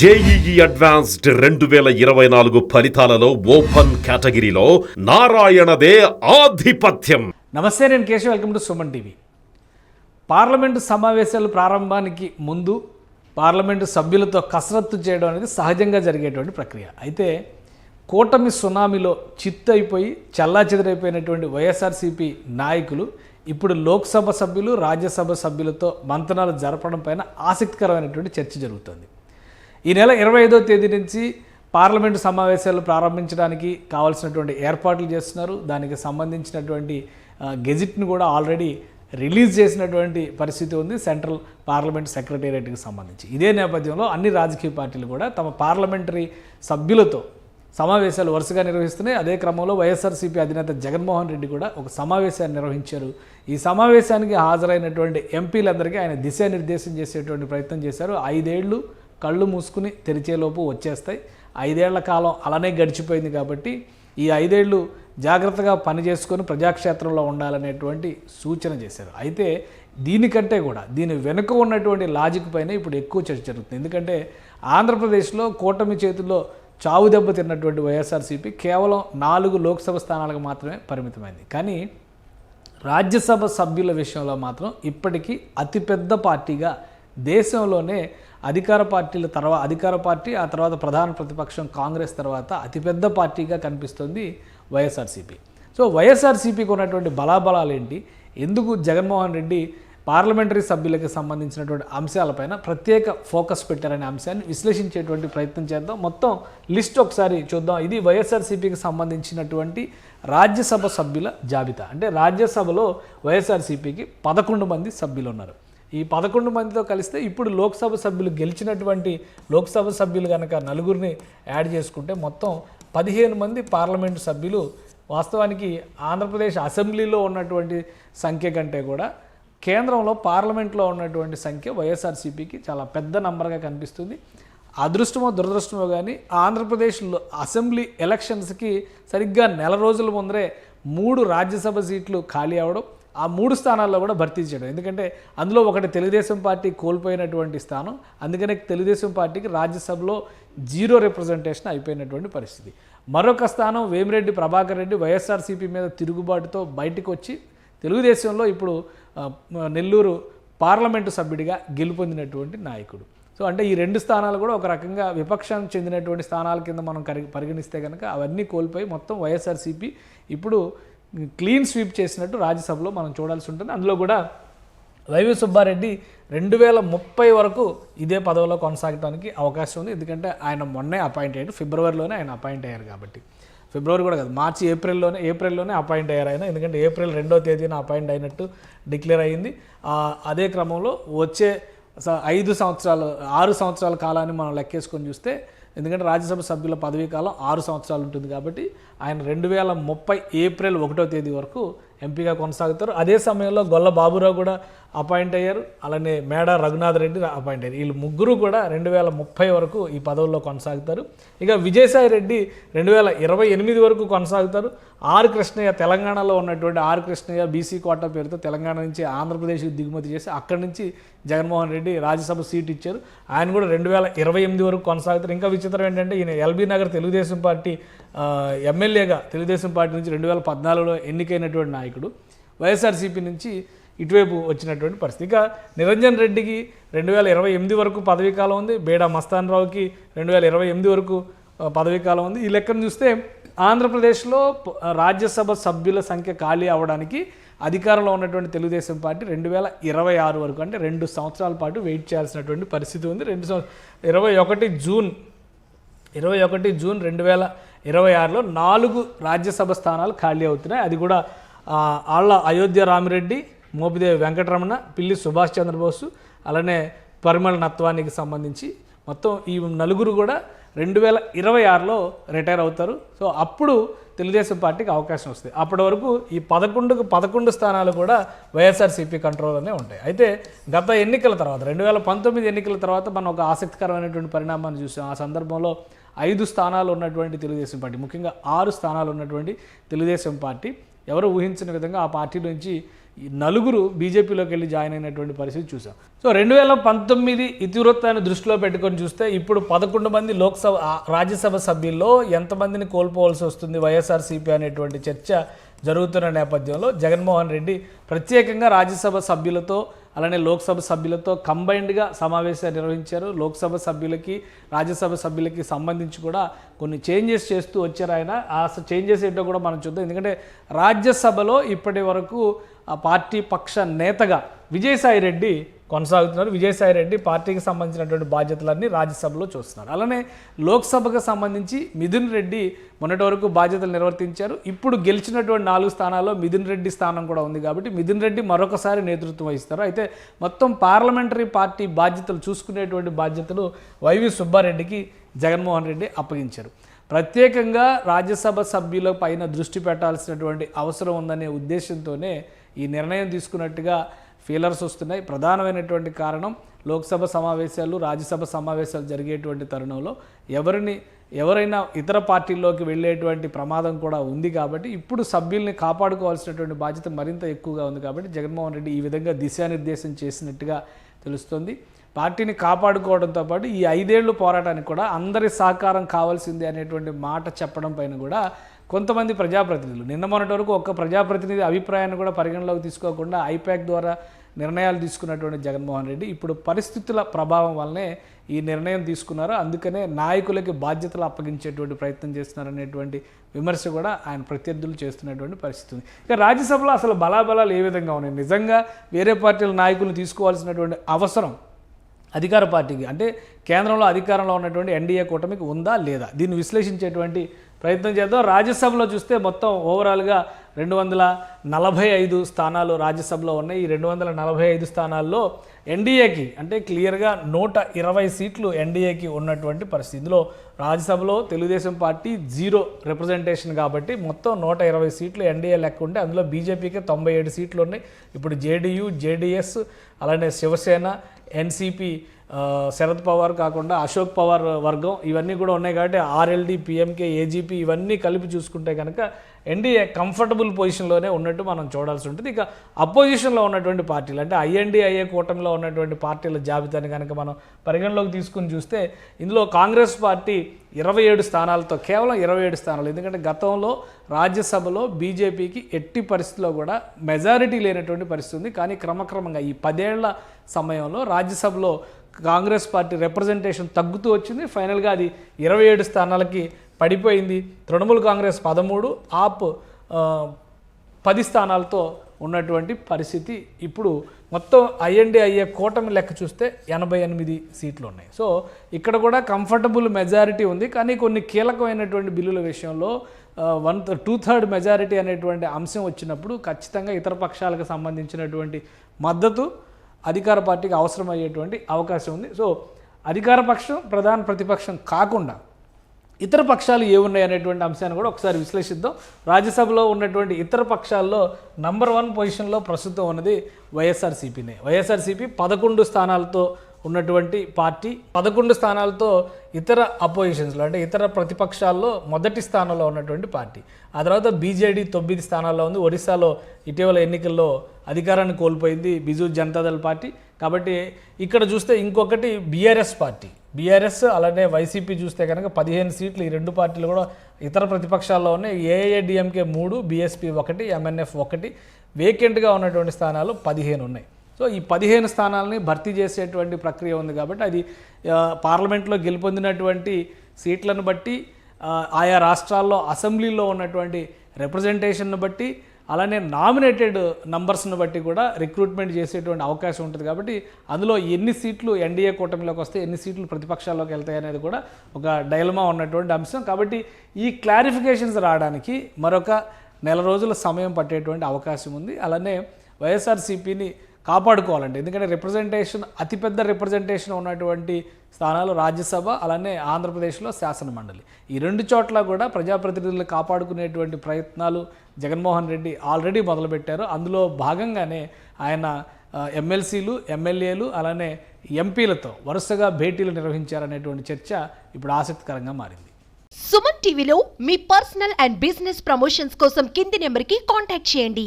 JEE advanced రెండు వేల ఇరవై నాలుగు ఫలితాలలో ఓపెన్ కేటగిరీలో నారాయణదే ఆధిపత్యం. నమస్తే నేను Keshav. Welcome to Suman TV. Parliament సమావేశాలు ప్రారంభానికి ముందు పార్లమెంటు సభ్యులతో కసరత్తు చేయడం అనేది సహజంగా జరిగేటువంటి ప్రక్రియ. అయితే కూటమి సునామీలో చిత్తైపోయి చల్లా చెదిరైపోయినటువంటి వైఎస్ఆర్సీపీ నాయకులు ఇప్పుడు లోక్సభ సభ్యులు రాజ్యసభ సభ్యులతో మంతనాలు జరపడం పైన ఆసక్తికరమైనటువంటి చర్చ జరుగుతుంది. ఈ నెల ఇరవై ఐదో తేదీ నుంచి పార్లమెంటు సమావేశాలు ప్రారంభించడానికి కావాల్సినటువంటి ఏర్పాట్లు చేస్తున్నారు. దానికి సంబంధించినటువంటి గెజిట్ను కూడా ఆల్రెడీ రిలీజ్ చేసినటువంటి పరిస్థితి ఉంది సెంట్రల్ పార్లమెంట్ సెక్రటేరియట్కి సంబంధించి. ఇదే నేపథ్యంలో అన్ని రాజకీయ పార్టీలు కూడా తమ పార్లమెంటరీ సభ్యులతో సమావేశాలు వరుసగా నిర్వహిస్తున్నాయి. అదే క్రమంలో వైఎస్ఆర్సీపీ అధినేత జగన్మోహన్ రెడ్డి కూడా ఒక సమావేశాన్ని నిర్వహించారు. ఈ సమావేశానికి హాజరైనటువంటి ఎంపీలందరికీ ఆయన దిశానిర్దేశం చేసేటువంటి ప్రయత్నం చేశారు. ఐదేళ్ళు కళ్ళు మూసుకుని తెరిచేలోపు వచ్చేస్తాయి. ఐదేళ్ళ కాలం అలానే గడిచిపోయింది కాబట్టి ఈ ఐదేళ్ళు జాగ్రత్తగా పని చేసుకొని ప్రజాక్షేత్రంలో ఉండాలనేటువంటి సూచన చేశారు. అయితే దీనికంటే కూడా దీని వెనుక ఉన్నటువంటి లాజిక్ పైన ఇప్పుడు ఎక్కువ చర్చ జరుగుతుంది. ఎందుకంటే ఆంధ్రప్రదేశ్లో కూటమి చేతుల్లో చావు దెబ్బ తిన్నటువంటి వైఎస్ఆర్సీపీ కేవలం నాలుగు లోక్సభ స్థానాలకు మాత్రమే పరిమితమైంది. కానీ రాజ్యసభ సభ్యుల విషయంలో మాత్రం ఇప్పటికీ అతిపెద్ద పార్టీగా దేశంలోనే అధికార పార్టీల తర్వాత అధికార పార్టీ ఆ తర్వాత ప్రధాన ప్రతిపక్షం కాంగ్రెస్ తర్వాత అతిపెద్ద పార్టీగా కనిపిస్తుంది వైఎస్ఆర్సీపీ. సో వైఎస్ఆర్సీపీకి ఉన్నటువంటి బలాబలాలు ఏంటి? ఎందుకు జగన్మోహన్ రెడ్డి పార్లమెంటరీ సభ్యులకు సంబంధించినటువంటి అంశాలపైన ప్రత్యేక ఫోకస్ పెట్టారనే అంశాన్ని విశ్లేషించేటువంటి ప్రయత్నం చేద్దాం. మొత్తం లిస్ట్ ఒకసారి చూద్దాం. ఇది వైఎస్ఆర్సీపీకి సంబంధించినటువంటి రాజ్యసభ సభ్యుల జాబితా. అంటే రాజ్యసభలో వైఎస్ఆర్సీపీకి పదకొండు మంది సభ్యులు ఉన్నారు. ఈ పదకొండు మందితో కలిస్తే ఇప్పుడు లోక్సభ సభ్యులు గెలిచినటువంటి లోక్సభ సభ్యులు కనుక నలుగురిని యాడ్ చేసుకుంటే మొత్తం పదిహేను మంది పార్లమెంటు సభ్యులు వాస్తవానికి ఆంధ్రప్రదేశ్ అసెంబ్లీలో ఉన్నటువంటి సంఖ్య కంటే కూడా కేంద్రంలో పార్లమెంట్లో ఉన్నటువంటి సంఖ్య వైఎస్ఆర్సీపీకి చాలా పెద్ద నంబర్గా కనిపిస్తుంది. అదృష్టమో దురదృష్టమో కానీ ఆంధ్రప్రదేశ్లో అసెంబ్లీ ఎలక్షన్స్కి సరిగ్గా నెల రోజుల ముందరే మూడు రాజ్యసభ సీట్లు ఖాళీ అవడం ఆ మూడు స్థానాల్లో కూడా భర్తీ చేయడం. ఎందుకంటే అందులో ఒకటి తెలుగుదేశం పార్టీ కోల్పోయినటువంటి స్థానం అందుకనే తెలుగుదేశం పార్టీకి రాజ్యసభలో జీరో రిప్రజెంటేషన్ అయిపోయినటువంటి పరిస్థితి. మరొక స్థానం వేమిరెడ్డి ప్రభాకర్ రెడ్డి వైఎస్ఆర్సీపీ మీద తిరుగుబాటుతో బయటకు వచ్చి తెలుగుదేశంలో ఇప్పుడు నెల్లూరు పార్లమెంటు సభ్యుడిగా గెలుపొందినటువంటి నాయకుడు. సో అంటే ఈ రెండు స్థానాలు కూడా ఒక రకంగా విపక్షానికి చెందినటువంటి స్థానాల కింద మనం పరిగణిస్తే కనుక అవన్నీ కోల్పోయి మొత్తం వైఎస్ఆర్సీపీ ఇప్పుడు క్లీన్ స్వీప్ చేసినట్టు రాజ్యసభలో మనం చూడాల్సి ఉంటుంది. అందులో కూడా వైవి సుబ్బారెడ్డి రెండు వేల ముప్పై వరకు ఇదే పదవిలో కొనసాగడానికి అవకాశం ఉంది. ఎందుకంటే ఆయన మొన్నే అపాయింట్ అయ్యారు ఫిబ్రవరిలోనే ఆయన అపాయింట్ అయ్యారు కాబట్టి. ఫిబ్రవరి కూడా కాదు మార్చి ఏప్రిల్లోనే ఏప్రిల్లోనే అపాయింట్ అయ్యారు ఆయన. ఎందుకంటే ఏప్రిల్ రెండో తేదీన అపాయింట్ అయినట్టు డిక్లేర్ అయ్యింది. అదే క్రమంలో వచ్చే ఐదు సంవత్సరాలు ఆరు సంవత్సరాల కాలాన్ని మనం లెక్కేసుకొని చూస్తే ఎందుకంటే రాజ్యసభ సభ్యుల పదవీ కాలం ఆరు సంవత్సరాలు ఉంటుంది కాబట్టి ఆయన రెండు వేల ముప్పై ఏప్రిల్ ఒకటో తేదీ వరకు ఎంపీగా కొనసాగుతారు. అదే సమయంలో గొల్ల బాబురావు కూడా అపాయింట్ అయ్యారు. అలానే మేడ రఘునాథ్ రెడ్డి అపాయింట్ అయ్యారు. వీళ్ళు ముగ్గురు కూడా రెండు వేల ముప్పై వరకు ఈ పదవుల్లో కొనసాగుతారు. ఇక విజయసాయి రెడ్డి రెండు వేల ఇరవై ఎనిమిది వరకు కొనసాగుతారు. ఆర్ కృష్ణయ్య తెలంగాణలో ఉన్నటువంటి ఆర్ కృష్ణయ్య బీసీ కోటా పేరుతో తెలంగాణ నుంచి ఆంధ్రప్రదేశ్కి దిగుమతి చేసి అక్కడి నుంచి జగన్మోహన్ రెడ్డి రాజ్యసభ సీట్ ఇచ్చారు. ఆయన కూడా రెండు వేల ఇరవై ఎనిమిది వరకు కొనసాగుతారు. ఇంకా విచిత్రం ఏంటంటే ఈయన ఎల్బీ నగర్ తెలుగుదేశం పార్టీ ఎమ్మెల్యేగా తెలుగుదేశం పార్టీ నుంచి రెండు వేల పద్నాలుగులో ఎన్నికైనటువంటి నాయకుడు. వైఎస్ఆర్సీపీ నుంచి ఇటువైపు వచ్చినటువంటి పరిస్థితి. ఇక నిరంజన్ రెడ్డికి రెండు వేల ఇరవై ఎనిమిది వరకు పదవీ కాలం ఉంది. బేడా మస్తాన్ రావుకి రెండు వేల ఇరవై ఎనిమిది వరకు పదవీకాలం ఉంది. ఈ లెక్కను చూస్తే ఆంధ్రప్రదేశ్లో రాజ్యసభ సభ్యుల సంఖ్య ఖాళీ అవ్వడానికి అధికారంలో ఉన్నటువంటి తెలుగుదేశం పార్టీ రెండు వేల ఇరవై ఆరు వరకు అంటే రెండు సంవత్సరాల పాటు వెయిట్ చేయాల్సినటువంటి పరిస్థితి ఉంది. రెండు సంవత్సరం ఇరవై ఒకటి జూన్ ఇరవై ఒకటి జూన్ రెండు వేల ఇరవై ఆరులో నాలుగు రాజ్యసభ స్థానాలు ఖాళీ అవుతున్నాయి. అది కూడా ఆళ్ళ అయోధ్య రామిరెడ్డి మోపిదేవి వెంకటరమణ పిల్లి సుభాష్ చంద్రబోసు అలానే పరిమళ నత్వానికి సంబంధించి మొత్తం ఈ నలుగురు కూడా రెండు వేల ఇరవై ఆరులో రిటైర్ అవుతారు. సో అప్పుడు తెలుగుదేశం పార్టీకి అవకాశం వస్తుంది. అప్పటి వరకు ఈ పదకొండుకు పదకొండు స్థానాలు కూడా వైఎస్ఆర్సీపీ కంట్రోల్లోనే ఉంటాయి. అయితే గత ఎన్నికల తర్వాత రెండు వేల పంతొమ్మిది ఎన్నికల తర్వాత మనం ఒక ఆసక్తికరమైనటువంటి పరిణామాన్ని చూసాం. ఆ సందర్భంలో ఐదు స్థానాలు ఉన్నటువంటి తెలుగుదేశం పార్టీ ముఖ్యంగా ఆరు స్థానాలు ఉన్నటువంటి తెలుగుదేశం పార్టీ ఎవరు ఊహించిన విధంగా ఆ పార్టీ నుంచి నలుగురు బీజేపీలోకి వెళ్ళి జాయిన్ అయినటువంటి పరిస్థితి చూసాం. సో రెండు వేల పంతొమ్మిది ఇతివృత్తాన్ని దృష్టిలో పెట్టుకొని చూస్తే ఇప్పుడు పదకొండు మంది లోక్సభ రాజ్యసభ సభ్యుల్లో ఎంతమందిని కోల్పోవాల్సి వస్తుంది వైఎస్ఆర్సీపీ అనేటువంటి చర్చ జరుగుతున్న నేపథ్యంలో? జగన్మోహన్ రెడ్డి ప్రత్యేకంగా రాజ్యసభ సభ్యులతో అలానే లోక్సభ సభ్యులతో కంబైన్డ్గా సమావేశాలు నిర్వహించారు. లోక్సభ సభ్యులకి రాజ్యసభ సభ్యులకి సంబంధించి కూడా కొన్ని చేంజెస్ చేస్తూ వచ్చారు ఆయన. ఆ చేంజెస్ ఏంటో కూడా మనం చూద్దాం. ఎందుకంటే రాజ్యసభలో ఇప్పటి వరకు ఆ పార్టీ పక్ష నేతగా విజయసాయి రెడ్డి కొనసాగుతున్నారు. విజయసాయి రెడ్డి పార్టీకి సంబంధించినటువంటి బాధ్యతలన్నీ రాజ్యసభలో చూస్తున్నారు. అలానే లోక్సభకు సంబంధించి మిథున్ రెడ్డి మొన్నటి వరకు బాధ్యతలు నిర్వర్తించారు. ఇప్పుడు గెలిచినటువంటి నాలుగు స్థానాల్లో మిథున్ రెడ్డి స్థానం కూడా ఉంది కాబట్టి మిథున్ రెడ్డి మరొకసారి నేతృత్వం వహిస్తారు. అయితే మొత్తం పార్లమెంటరీ పార్టీ బాధ్యతలు చూసుకునేటువంటి బాధ్యతలు వైవి సుబ్బారెడ్డికి జగన్మోహన్ రెడ్డి అప్పగించారు. ప్రత్యేకంగా రాజ్యసభ సభ్యుల పైన దృష్టి పెట్టాల్సినటువంటి అవసరం ఉందనే ఉద్దేశంతోనే ఈ నిర్ణయం తీసుకున్నట్టుగా ఫీలర్స్ వస్తున్నాయి. ప్రధానమైనటువంటి కారణం లోక్సభ సమావేశాలు రాజ్యసభ సమావేశాలు జరిగేటువంటి తరుణంలో ఎవరిని ఎవరైనా ఇతర పార్టీల్లోకి వెళ్ళేటువంటి ప్రమాదం కూడా ఉంది కాబట్టి ఇప్పుడు సభ్యుల్ని కాపాడుకోవాల్సినటువంటి బాధ్యత మరింత ఎక్కువగా ఉంది కాబట్టి జగన్మోహన్ రెడ్డి ఈ విధంగా దిశానిర్దేశం చేసినట్టుగా తెలుస్తోంది. పార్టీని కాపాడుకోవడంతో పాటు ఈ ఐదేళ్ళు పోరాటానికి కూడా అందరి సహకారం కావాల్సిందే అనేటువంటి మాట చెప్పడం పైన కూడా కొంతమంది ప్రజాప్రతినిధులు. నిన్న మొన్నటి వరకు ఒక్క ప్రజాప్రతినిధి అభిప్రాయాన్ని కూడా పరిగణలోకి తీసుకోకుండా ఐపాక్ ద్వారా నిర్ణయాలు తీసుకున్నటువంటి జగన్మోహన్ రెడ్డి ఇప్పుడు పరిస్థితుల ప్రభావం వల్లనే ఈ నిర్ణయం తీసుకున్నారు. అందుకనే నాయకులకి బాధ్యతలు అప్పగించేటువంటి ప్రయత్నం చేస్తున్నారనేటువంటి విమర్శ కూడా ఆయన ప్రత్యర్థులు చేస్తున్నటువంటి పరిస్థితి ఉంది. ఇక రాజ్యసభలో అసలు బలాబలాలు ఏ విధంగా ఉన్నాయి? నిజంగా వేరే పార్టీల నాయకులు తీసుకోవాల్సినటువంటి అవసరం అధికార పార్టీకి అంటే కేంద్రంలో అధికారంలో ఉన్నటువంటి ఎన్డీఏ కూటమికి ఉందా లేదా? దీన్ని విశ్లేషించేటువంటి ప్రయత్నం చేద్దాం. రాజ్యసభలో చూస్తే మొత్తం ఓవరాల్గా రెండు వందల నలభై ఐదు స్థానాలు రాజ్యసభలో ఉన్నాయి. ఈ రెండు వందల నలభై ఐదు స్థానాల్లో ఎన్డీఏకి అంటే క్లియర్గా నూట ఇరవై సీట్లు ఎన్డీఏకి ఉన్నటువంటి పరిస్థితి. ఇందులో రాజ్యసభలో తెలుగుదేశం పార్టీ జీరో రిప్రజెంటేషన్ కాబట్టి మొత్తం నూట ఇరవై సీట్లు ఎన్డీఏ లెక్క ఉంటే అందులో బీజేపీకి తొంభై ఏడు సీట్లు ఉన్నాయి. ఇప్పుడు జేడీయూ జేడీఎస్ అలానే శివసేన ఎన్సీపీ శరద్ పవార్ కాకుండా అశోక్ పవార్ వర్గం ఇవన్నీ కూడా ఉన్నాయి కాబట్టి ఆర్ఎల్డి పిఎంకే ఏజీపీ ఇవన్నీ కలిపి చూసుకుంటే కనుక ఎన్డీఏ కంఫర్టబుల్ పొజిషన్లోనే ఉన్నట్టు మనం చూడాల్సి ఉంటుంది. ఇక అపోజిషన్లో ఉన్నటువంటి పార్టీలు అంటే ఐఎన్డీఐఏ కూటమిలో ఉన్నటువంటి పార్టీల జాబితాని కనుక మనం పరిగణలోకి తీసుకుని చూస్తే ఇందులో కాంగ్రెస్ పార్టీ ఇరవై ఏడు స్థానాలతో కేవలం ఇరవై ఏడు స్థానాలు. ఎందుకంటే గతంలో రాజ్యసభలో బీజేపీకి ఎట్టి పరిస్థితిలో కూడా మెజారిటీ లేనటువంటి పరిస్థితి ఉంది. కానీ క్రమక్రమంగా ఈ పదేళ్ళ సమయంలో రాజ్యసభలో కాంగ్రెస్ పార్టీ రిప్రజెంటేషన్ తగ్గుతూ వచ్చింది. ఫైనల్గా అది ఇరవై ఏడు స్థానాలకి పడిపోయింది. తృణమూల్ కాంగ్రెస్ పదమూడు ఆప్ పది స్థానాలతో ఉన్నటువంటి పరిస్థితి ఇప్పుడు మొత్తం ఐఎన్డిఐఏ కూటమి లెక్క చూస్తే ఎనభై ఎనిమిది సీట్లు ఉన్నాయి. సో ఇక్కడ కూడా కంఫర్టబుల్ మెజారిటీ ఉంది. కానీ కొన్ని కీలకమైనటువంటి బిల్లుల విషయంలో వన్ టూ థర్డ్ మెజారిటీ అనేటువంటి అంశం వచ్చినప్పుడు ఖచ్చితంగా ఇతర పక్షాలకు సంబంధించినటువంటి మద్దతు అధికార పార్టీకి అవసరమయ్యేటువంటి అవకాశం ఉంది. సో అధికార పక్షం ప్రధాన ప్రతిపక్షం కాకుండా ఇతర పక్షాలు ఏమున్నాయి అనేటువంటి అంశాన్ని కూడా ఒకసారి విశ్లేషిద్దాం. రాజ్యసభలో ఉన్నటువంటి ఇతర పక్షాల్లో నంబర్ వన్ పొజిషన్లో ప్రస్తుతం ఉన్నది వైఎస్ఆర్సీపీనే. వైఎస్ఆర్సీపీ పదకొండు స్థానాలతో ఉన్నటువంటి పార్టీ పదకొండు స్థానాలతో ఇతర అపోజిషన్స్లో అంటే ఇతర ప్రతిపక్షాల్లో మొదటి స్థానంలో ఉన్నటువంటి పార్టీ. ఆ తర్వాత బీజేడీ తొమ్మిది స్థానాల్లో ఉంది. ఒరిస్సాలో ఇటీవల ఎన్నికల్లో అధికారాన్ని కోల్పోయింది బిజు జనతాదళ్ పార్టీ. కాబట్టి ఇక్కడ చూస్తే ఇంకొకటి బీఆర్ఎస్ పార్టీ. బీఆర్ఎస్ అలానే వైసీపీ చూస్తే కనుక పదిహేను సీట్లు ఈ రెండు పార్టీలు కూడా ఇతర ప్రతిపక్షాల్లో ఉన్నాయి. ఏఐఏడిఎంకే మూడు బీఎస్పీ ఒకటి ఎంఎన్ఎఫ్ ఒకటి. వేకెంట్గా ఉన్నటువంటి స్థానాలు పదిహేను ఉన్నాయి. సో ఈ పదిహేను స్థానాలని భర్తీ చేసేటువంటి ప్రక్రియ ఉంది కాబట్టి అది పార్లమెంట్లో గెలుపొందినటువంటి సీట్లను బట్టి ఆయా రాష్ట్రాల్లో అసెంబ్లీలో ఉన్నటువంటి రిప్రజెంటేషన్ను బట్టి అలానే నామినేటెడ్ నంబర్స్ను బట్టి కూడా రిక్రూట్మెంట్ చేసేటువంటి అవకాశం ఉంటుంది కాబట్టి అందులో ఎన్ని సీట్లు ఎన్డీఏ కూటమిలోకి వస్తే ఎన్ని సీట్లు ప్రతిపక్షాల్లోకి వెళ్తాయి అనేది కూడా ఒక డైలమా ఉన్నటువంటి అంశం. కాబట్టి ఈ క్లారిఫికేషన్స్ రావడానికి మరొక నెల రోజుల సమయం పట్టేటువంటి అవకాశం ఉంది. అలానే వైఎస్ఆర్సీపీని కాపాడుకోవాలంటే ఎందుకంటే రిప్రజెంటేషన్ అతిపెద్ద రిప్రజెంటేషన్ ఉన్నటువంటి స్థానాలు రాజ్యసభ అలానే ఆంధ్రప్రదేశ్లో శాసన మండలి ఈ రెండు చోట్ల కూడా ప్రజాప్రతినిధులు కాపాడుకునేటువంటి ప్రయత్నాలు జగన్మోహన్ రెడ్డి ఆల్రెడీ మొదలుపెట్టారు. అందులో భాగంగానే ఆయన ఎమ్మెల్సీలు ఎమ్మెల్యేలు అలానే ఎంపీలతో వరుసగా భేటీలు నిర్వహించారనేటువంటి చర్చ ఇప్పుడు ఆసక్తికరంగా మారింది. సుమన్ టీవీలో మీ పర్సనల్ అండ్ బిజినెస్ ప్రమోషన్స్ కోసం కింది నెంబర్కి కాంటాక్ట్ చేయండి.